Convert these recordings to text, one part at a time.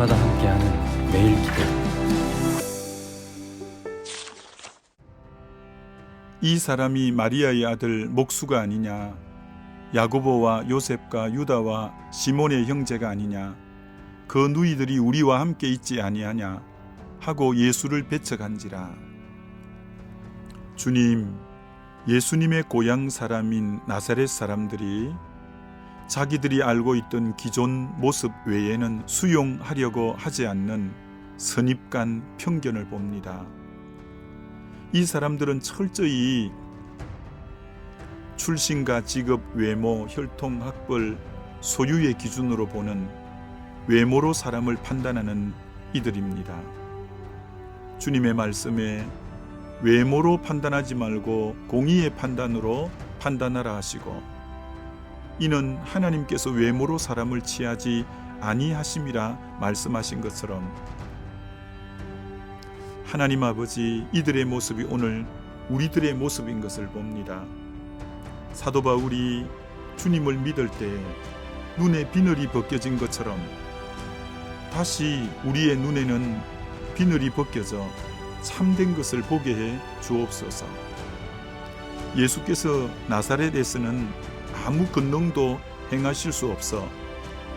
함께 하는 매일 기도 이 사람이 마리아의 아들 목수가 아니냐? 야고보와 요셉과 유다와 시몬의 형제가 아니냐? 그 누이들이 우리와 함께 있지 아니하냐? 하고 예수를 배척한지라. 주님 예수님의 고향 사람인 나사렛 사람들이 자기들이 알고 있던 기존 모습 외에는 수용하려고 하지 않는 선입관 편견을 봅니다. 이 사람들은 철저히 출신과 직업, 외모, 혈통, 학벌, 소유의 기준으로 보는 외모로 사람을 판단하는 이들입니다. 주님의 말씀에 외모로 판단하지 말고 공의의 판단으로 판단하라 하시고 이는 하나님께서 외모로 사람을 취하지 아니하심이라 말씀하신 것처럼 하나님 아버지 이들의 모습이 오늘 우리들의 모습인 것을 봅니다. 사도 바울이 주님을 믿을 때 눈에 비늘이 벗겨진 것처럼 다시 우리의 눈에는 비늘이 벗겨져 참된 것을 보게 해 주옵소서. 예수께서 나사렛에서는 아무 권능도 행하실 수 없어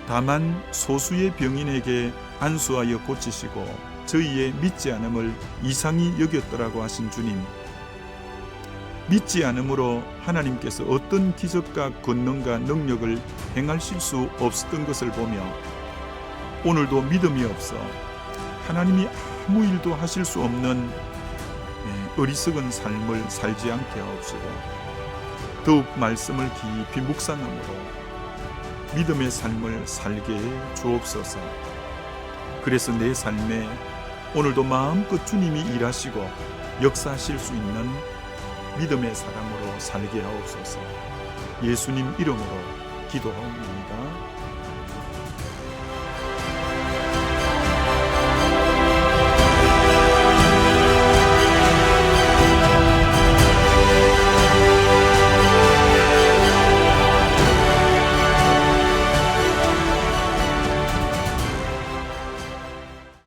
다만 소수의 병인에게 안수하여 고치시고 저희의 믿지 않음을 이상히 여겼더라고 하신 주님. 믿지 않음으로 하나님께서 어떤 기적과 권능과 능력을 행하실 수 없었던 것을 보며 오늘도 믿음이 없어 하나님이 아무 일도 하실 수 없는 예, 어리석은 삶을 살지 않게 하옵시고 더욱 말씀을 깊이 묵상함으로 믿음의 삶을 살게 해 주옵소서. 그래서 내 삶에 오늘도 마음껏 주님이 일하시고 역사하실 수 있는 믿음의 사람으로 살게 하옵소서. 예수님 이름으로 기도하옵나이다.